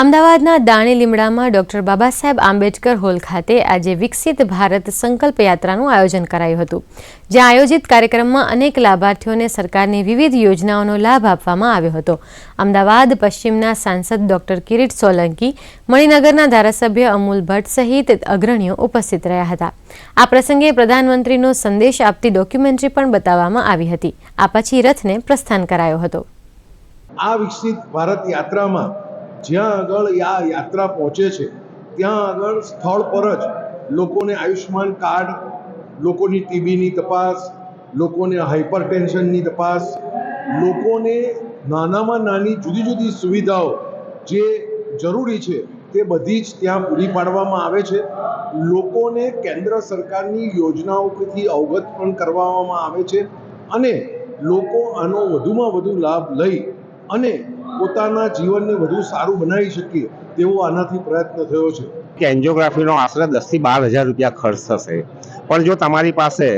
અમદાવાદના Dani લીમડામાં doctor Baba Saheb Ambedkar hall ખાતે આજે વિકસિત ભારત સંકલ્પ યાત્રાનું આયોજન કરાયું હતું, જ્યાં આયોજિત કાર્યક્રમમાં અનેક લાભાર્થીઓને સરકારની વિવિધ યોજનાઓનો લાભ આપવામાં આવ્યો હતો. અમદાવાદ પશ્ચિમના સાંસદ ડોક્ટર કિરીટ સોલંકી, મણિનગરના ધારાસભ્ય અમૂલ ભટ્ટ સહિત અગ્રણીઓ ઉપસ્થિત રહ્યા હતા. આ પ્રસંગે પ્રધાનમંત્રીનો સંદેશ આપતી ડોક્યુમેન્ટરી પણ બતાવવામાં આવી હતી. આ પછી રથને પ્રસ્થાન કરાયો હતો. આ વિકસિત ભારત યાત્રામાં જ્યાં આગળ આ યાત્રા પહોંચે છે, ત્યાં આગળ સ્થળ પર જ લોકોને આયુષ્યમાન કાર્ડ, લોકોની ટીબીની તપાસ, લોકોને હાઇપર ટેન્શનની તપાસ, લોકોને નાનામાં નાની જુદી જુદી સુવિધાઓ જે જરૂરી છે તે બધી જ ત્યાં પૂરી પાડવામાં આવે છે. લોકોને કેન્દ્ર સરકારની યોજનાઓથી અવગત પણ કરવામાં આવે છે અને લોકો આનો વધુમાં વધુ લાભ લઈ અને પોતાના જીવનને વધુ સારું બનાવી શકીએ તેવો આનાથી પ્રયત્ન થયો છે. કે એન્જિયોગ્રાફીનો આશરે દસથી બાર હજાર રૂપિયા ખર્ચ થશે. પણ જો તમારી પાસે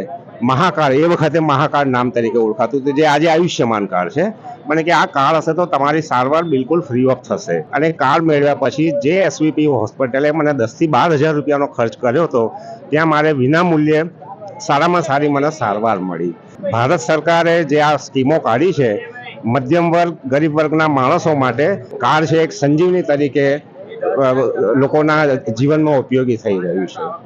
મહાકાર્ડ એ વખતે મહાકાર્ડ નામ તરીકે ઓળખાતું હતું, જે આજે આયુષ્યમાન કાર્ડ છે, મને કે આ કાર્ડ હશે તો તમારી સારવાર બિલકુલ ફ્રી ઓફ થશે. અને કાર્ડ મેળવ્યા પછી જે એસવીપી હોસ્પિટલે મને દસથી બાર હજાર રૂપિયાનો ખર્ચ કર્યો હતો, ત્યાં મારે વિનામૂલ્યે સારામાં સારી મને સારવાર મળી. ભારત સરકારે જે આ સ્કીમો કાઢી છે મધ્યમ વર્ગ, ગરીબ વર્ગના માણસો માટે કાર્ડ છે એક સંજીવની તરીકે લોકોના જીવનમાં ઉપયોગી થઈ રહ્યું છે.